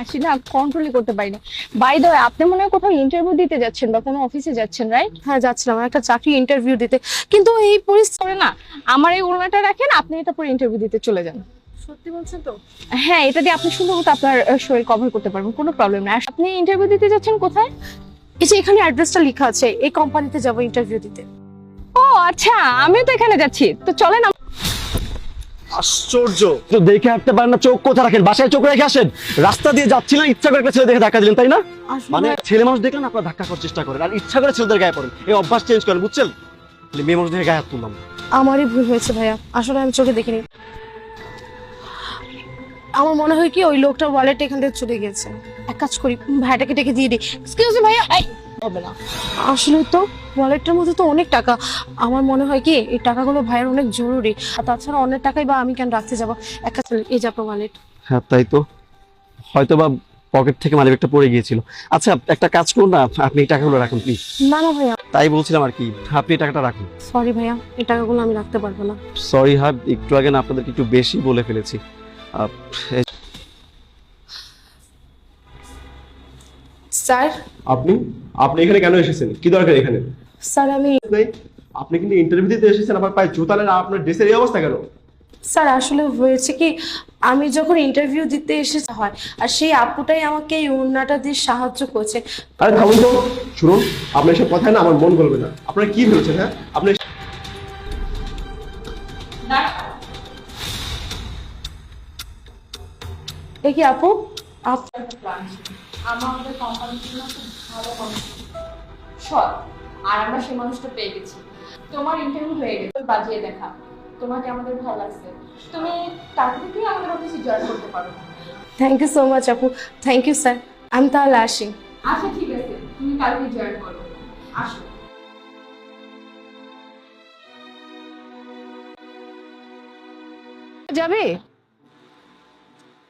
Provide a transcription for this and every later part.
হাসি না কন্ট্রোলই করতে পারি না। বাই দ্য আপনি মনে হয় কোথাও ইন্টারভিউ দিতে যাচ্ছেন বা কোনো অফিসে যাচ্ছেন রাইট হ্যাঁ যাচ্ছিলাম একটা চাকরি ইন্টারভিউ দিতে। কিন্তু এই পরিস্থিতি করে না আমার এই ওড়নাটা রাখেন আপনি এটা পরে ইন্টারভিউ দিতে চলে যান। সত্যি বলছেন তো? হ্যাঁ এটা দিয়ে আপনি সুন্দর মতো আপনার শরীর কভার করতে পারবেন কোনো প্রবলেম না। আপনি ইন্টারভিউ দিতে যাচ্ছেন কোথায়? এই যে এখানে অ্যাড্রেসটা লেখা আছে এই কোম্পানিতে যাব ইন্টারভিউ দিতে। ও আচ্ছা আমিও তো এখানে যাচ্ছি। তো চলেন আশ্চর্য। তো দেখে হাঁটতে পারেন না চোখ কোথায় রাখেন? বাসায় চোখ রেখে আসেন। রাস্তা দিয়ে যাচ্ছিলেন ইচ্ছা করে একটা ছেলে দেখে ধাক্কা দিলেন তাই না? মানে ছেলে মানুষ দেখলেন আপনার ধাক্কা করার চেষ্টা করেন। আর ইচ্ছা করে ছেলেদের গায়ে পড়েন। এই অভ্যাস চেঞ্জ করেন বুঝছেন? মেয়ে মানুষ দেখে গায়ে হাত তুললাম। আমারই ভুল হয়েছে ভাইয়া। আসলে আমি চোখে দেখিনি। আমার মনে হয় কি ওই লোকটার ওয়ালেট এখান থেকে চলে গেছে এক কাজ করি ভাইটাকে ডেকে দিয়ে দিই। এক্সকিউজ মি ভাইয়া। হবে না। আসলে তো ওয়ালেটটার মধ্যে তো অনেক টাকা। আমার মনে হয় কি এই টাকাগুলো ভাইয়ের অনেক জরুরি। আর তাছাড়া অনেক টাকাই বা আমি কেন রাখতে যাব? এক কাজ এই যে আপনার ওয়ালেট হ্যাঁ তাই তো। হয়তো বা পকেট থেকে মানিব্যাগটা পড়ে গিয়েছিল। আচ্ছা একটা কাজ করুন না আপনি এই টাকাগুলো রাখুন প্লিজ না না ভাইয়া। তাই বলছিলাম আর কি আপনি এই টাকাটা রাখুন। সরি ভাইয়া এই টাকাগুলো আমি রাখতে পারব না। সরি হাব একটু আগে না আপনাদেরকে একটু বেশি বলে ফেলেছি। আহ, স্যার। আপনি? আপনি এখানে কেন এসেছেন? কি দরকার এখানে? স্যার আমি নাই। আপনি কিন্তু ইন্টারভিউ দিতে এসেছেন আবার পায়ে জুতা নেন আপনার ড্রেসের এই অবস্থা কেন? স্যার আসলে হয়েছে কি আমি যখন ইন্টারভিউ দিতে এসেছে হয় আর সেই আপুটাই আমাকে এই ওড়নাটা দিয়ে সাহায্য করছে। আরে থামুন তো শুনুন আপনার এসব কথায় না আমার মন গলবে না। আপনারা কি ভেবেছেন হ্যাঁ? আপনি কি আপু? আপ আমাদের কোম্পানির জন্য খুব ভালো মানুষ সৎ আর আমরা সেই মানুষটা পেয়ে গেছি। তোমার ইন্টারভিউ হয়ে গেছে বাজিয়ে দেখা। তোমাকে আমাদের ভালো লাগছে। তুমি তাড়াতাড়ি থেকে আমাদের অফিসে জয়েন করতে পারো। থ্যাংক ইউ সো মাচ আপু। থ্যাংক ইউ স্যার আমি তাহলে আসি। আচ্ছা ঠিক আছে। তুমি কালকে জয়েন করো। আসো। যাবে?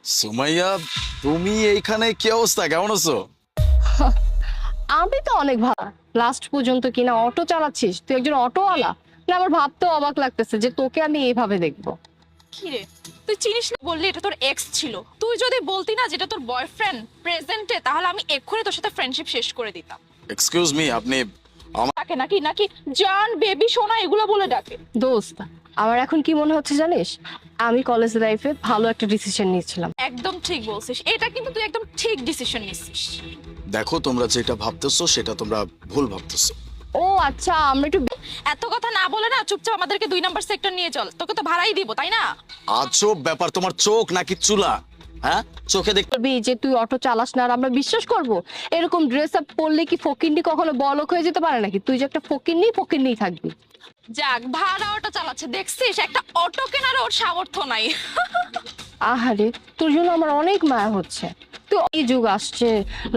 সুমাইয়া তুমি এইখানে কি অবস্থা? কেমন আছো? আমি তো অনেক ভালো। লাস্ট পর্যন্ত কিনা অটো চালাচ্ছিস? তুই একজন অটোওয়ালা? না আমার ভাবতে অবাক লাগতেছে যে তোকে আমি এইভাবে দেখব। কিরে? তুই চিনিস না? বললি এটা তোর এক্স ছিল। তুই যদি বলতি না যেটা তোর বয়ফ্রেন্ড প্রেজেন্টে তাহলে আমি এক্ষুনি তোর সাথে ফ্রেন্ডশিপ শেষ করে দিতাম। এক্সকিউজ মি আপনি ডাকে নাকি? নাকি? জান বেবি সোনা এগুলো বলে ডাকে। দোস্ত আমার এখন কি মনে হচ্ছে জানিস? আমি কলেজ লাইফে ভালো একটা ডিসিশন নিয়েছিলাম। একদম ঠিক বলছিস। এটা কিন্তু তুই একদম ঠিক ডিসিশন নিছিস দেখো তোমরা যেটা ভাবতেছো সেটা তোমরা ভুল ভাবতেছো। ও আচ্ছা আমরা একটু এত কথা না বলে না চুপচাপ আমাদেরকে দুই নাম্বার সেক্টর নিয়ে চল। তোকে তো ভাড়াই দিব তাই না? আজব ব্যাপার তোমার চোখ নাকি চুলা? হ্যাঁ? চোখে দেখ বলবি যে তুই অটো চালাস না আর আমরা বিশ্বাস করব? এরকম ড্রেস আপ পরলে কি ফকিন্নি কখনো বলক হয়ে যেতে পারে নাকি? তুই যে একটা ফকিন্নি ফকিন্নি থাকবি। যাক ভাড়া অটো চালাচ্ছে। দেখছিস একটা অটো কেনার ওর সামর্থ্য নাই। আহারে তোর জন্য আমার অনেক মায়া হচ্ছে। তুই এই যুগ আসছে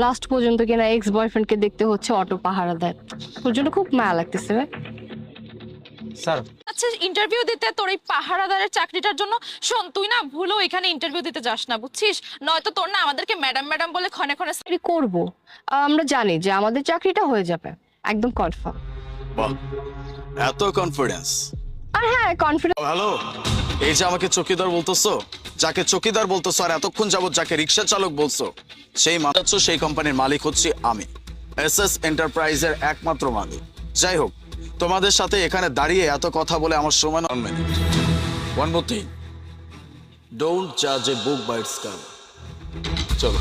লাস্ট পর্যন্ত কিনা এক্স বয়ফ্রেন্ডকে দেখতে হচ্ছে অটো পাহারা দেয় তোর জন্য খুব মায়া লাগতেছে রে স্যার। আচ্ছা ইন্টারভিউ দিতে তোর এই পাহারাদারের চাকরিটার জন্য শোন তুই না ভুলেও এখানে ইন্টারভিউ দিতে যাস না বুঝছিস? নয়তো তোর না আমাদেরকে ম্যাডাম ম্যাডাম বলে ক্ষণে ক্ষণে চাকরি করব। আমরা জানি যে আমাদের চাকরিটা হয়ে যাবে। একদম কনফার্ম বাহ। এত কনফিডেন্স আর হ্যাঁ কনফিডেন্স হ্যালো এই যে আমাকে চকিদার বলতেছো যাকে চকিদার বলতেছো আর এতক্ষণ যাবত যাকে রিক্সা চালক বলছো সেই মানুষ সেই কোম্পানির মালিক হচ্ছি আমি এস এস এন্টারপ্রাইজের একমাত্র মালিক। যাই হোক তোমাদের সাথে এখানে দাঁড়িয়ে এত কথা বলে আমার সময় one minute one more thing don't জাজ a book by its cover চলো।